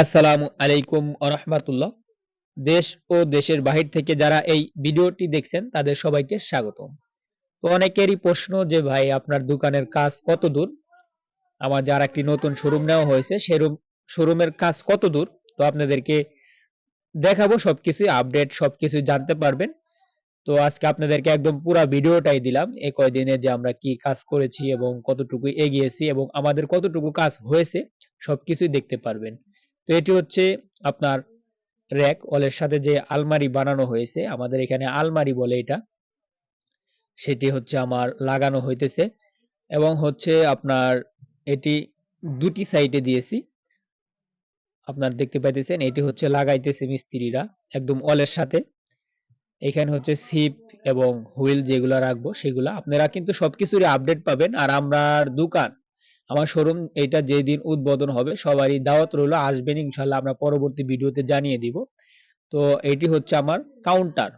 আসসালামু আলাইকুম আরহামাতুল্লাহ দেশ ও দেশের বাহির থেকে যারা এই ভিডিওটি দেখছেন, তাদের সবাইকে স্বাগত তো অনেকেরই প্রশ্ন যে, ভাই, আপনার দোকানের কাজ কত দূর? আমার যার একটি নতুন শোরুম নেওয়া হয়েছে সেরুম শোরুমের কাজ কত দূর? তো আপনাদেরকে দেখাবো, সবকিছুই আপডেট সবকিছু জানতে পারবেন। তো আজকে আপনাদেরকে একদম পুরো ভিডিওটাই দিলাম এই কয়দিনে যে আমরা কি কাজ করেছি এবং কতটুকু এগিয়েছি এবং আমাদের কতটুকু কাজ হয়েছে, সবকিছুই দেখতে পারবেন। তো এটি হচ্ছে আপনার র‍্যাক ওয়ালের সাথে যে আলমারি বানানো হয়েছে, আমাদের এখানে আলমারি বলে এটা। সেটি হচ্ছে আমার লাগানো হইতেছে এবং হচ্ছে আপনার এটি দুটি সাইডে দিয়েছি। আপনার দেখতে পাইতেছেন, এটি হচ্ছে লাগাইতেছে মিস্ত্রিরা একদম ওয়ালের সাথে। এখানে হচ্ছে সিপ এবং হুইল যেগুলো রাখব, সেগুলা। আপনারা কিন্তু সবকিছুরই আপডেট পাবেন। আর আমরা দোকান আমার শোরুম এটা যেদিন উদ্বোধন হবে, সবারই দাওয়াত রইল, আসবেন ইনশাল্লাহ আমরা পরবর্তী ভিডিওতে জানিয়ে দিব। তো এটি হচ্ছে আমার কাউন্টার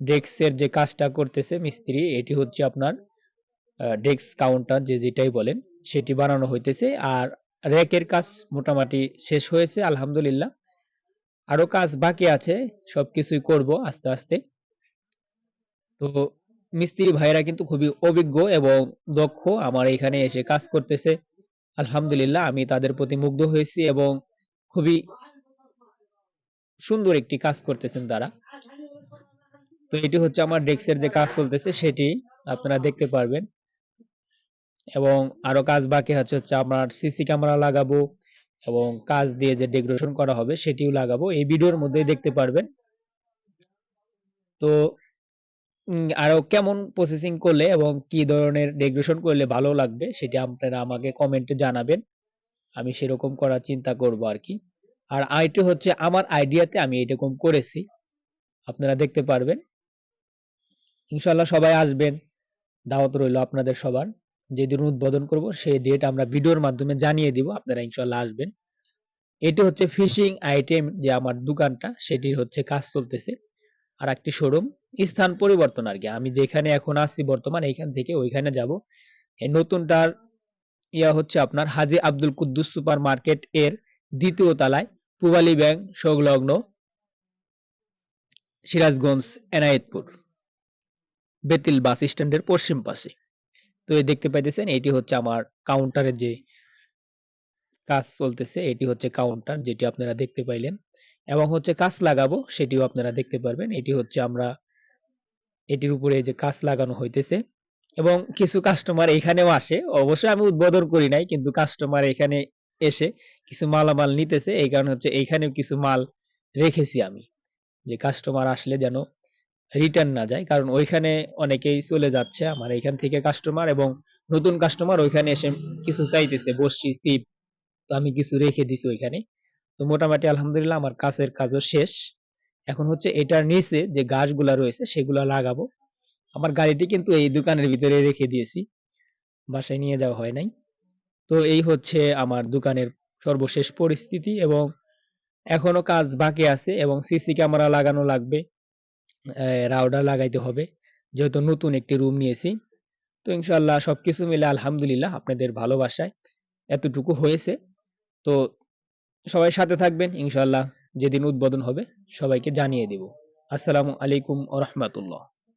ডেস্কের যে কাজটা করতেছে মিস্ত্রি, এটি হচ্ছে আপনার ডেস্ক কাউন্টার যে যেটাই বলেন, সেটি বানানো হইতেছে। আর র্যাকের কাজ মোটামুটি শেষ হয়েছে, আলহামদুলিল্লাহ। আরও কাজ বাকি আছে, সবকিছুই করব আস্তে আস্তে। তো মিস্ত্রি ভাইরা কিন্তু খুবই অভিজ্ঞ এবং দক্ষ, আমার এখানে এসে কাজ করতেছে। আলহামদুলিল্লাহ, আমি তাদের প্রতি মুগ্ধ হয়েছি এবং খুবই সুন্দর একটি কাজ করতেছেন তারা। তো এটি হচ্ছে আমার ডেস্কের যে কাজ চলতেছে, সেটি আপনারা দেখতে পারবেন। এবং আরও কাজ বাকি আছে, হচ্ছে আমার সিসি ক্যামেরা লাগাবো এবং কাজ দিয়ে যে ডেকোরেশন করা হবে, সেটিও লাগাবো। এই ভিডিওর মধ্যেই দেখতে পারবেন। তো আরও কেমন প্রসেসিং করলে এবং কি ধরনের ডেকোরেশন করলে ভালো লাগবে সেটা আপনারা আমাকে কমেন্টে জানাবেন। আমি সেরকম করার চিন্তা করব আর কি আর আইটি হচ্ছে, আমার আইডিয়াতে আমি এরকম করেছি। আপনারা দেখতে পারবেন। ইনশাল্লাহ সবাই আসবেন। দাওয়াত রইল আপনাদের সবার। যেদিন উদ্বোধন করব, সেই ডেট আমরা ভিডিওর মাধ্যমে জানিয়ে দিব। আপনারা ইনশাল্লাহ আসবেন। এটি হচ্ছে ফিশিং আইটেম যে আমার দোকানটা সেটির হচ্ছে কাজ চলতেছে। আর একটি শোরুম স্থান পরিবর্তন আর কি। আমি যেখানে এখন আছি বর্তমান এইখান থেকে ওইখানে যাব। এই নতুনটার ইয়া হচ্ছে আপনার হাজি আব্দুল কুদ্দুস সুপার মার্কেট এর দ্বিতীয় তলায় পূবালী ব্যাংক সংলগ্ন সিরাজগঞ্জ এনায়েতপুর বেতিল বাস স্ট্যান্ডের পশ্চিম পাশে। তো এই দেখতে পাইতেছেন, এটি হচ্ছে আমার কাউন্টারের যে কাজ চলতেছে, এটি হচ্ছে কাউন্টার যেটি আপনারা দেখতে পাইলেন। এবং হচ্ছে কাজ লাগাবো, সেটিও আপনারা দেখতে পারবেন। এটি হচ্ছে আমরা এটির উপরে যে কাজ লাগানো হইতেছে এবং কিছু কাস্টমার এখানেও আসে। অবশ্যই আমি উদ্বোধন করি নাই, কিন্তু কাস্টমার এখানে এসে কিছু মালামাল নিতেছে। এই কারণে হচ্ছে এইখানেও কিছু মাল রেখেছি আমি, যে কাস্টমার আসলে যেন রিটার্ন না যায়। কারণ ওইখানে অনেকেই চলে যাচ্ছে আমার এখান থেকে কাস্টমার এবং নতুন কাস্টমার ওইখানে এসে কিছু চাইতেছে, বসছি সিপ তো আমি কিছু রেখে দিছি ওইখানে। তো মোটামুটি আলহামদুলিল্লাহ আমার কাছের কাজও শেষ। এখন হচ্ছে এটার নিচে যে গাছগুলা রয়েছে, সেগুলা লাগাবো। আমার গাড়িটি কিন্তু এই দোকানের ভিতরে রেখে দিয়েছি, বাসায় নিয়ে যাওয়া হয় নাই। তো এই হচ্ছে আমার দোকানের সর্বশেষ পরিস্থিতি এবং এখনও কাজ বাকি আছে এবং সিসি ক্যামেরা লাগানো লাগবে রাউডার লাগাইতে হবে। যেহেতু নতুন একটি রুম নিয়েছি, তো ইনশাল্লাহ সবকিছু মিলে আলহামদুলিল্লাহ আপনাদের ভালোবাসায় এতটুকু হয়েছে। তো সবাই সাথে থাকবেন ইনশাল্লাহ যেদিন উদ্বোধন হবে সবাইকে জানিয়ে দেব। আসসালামু আলাইকুম ও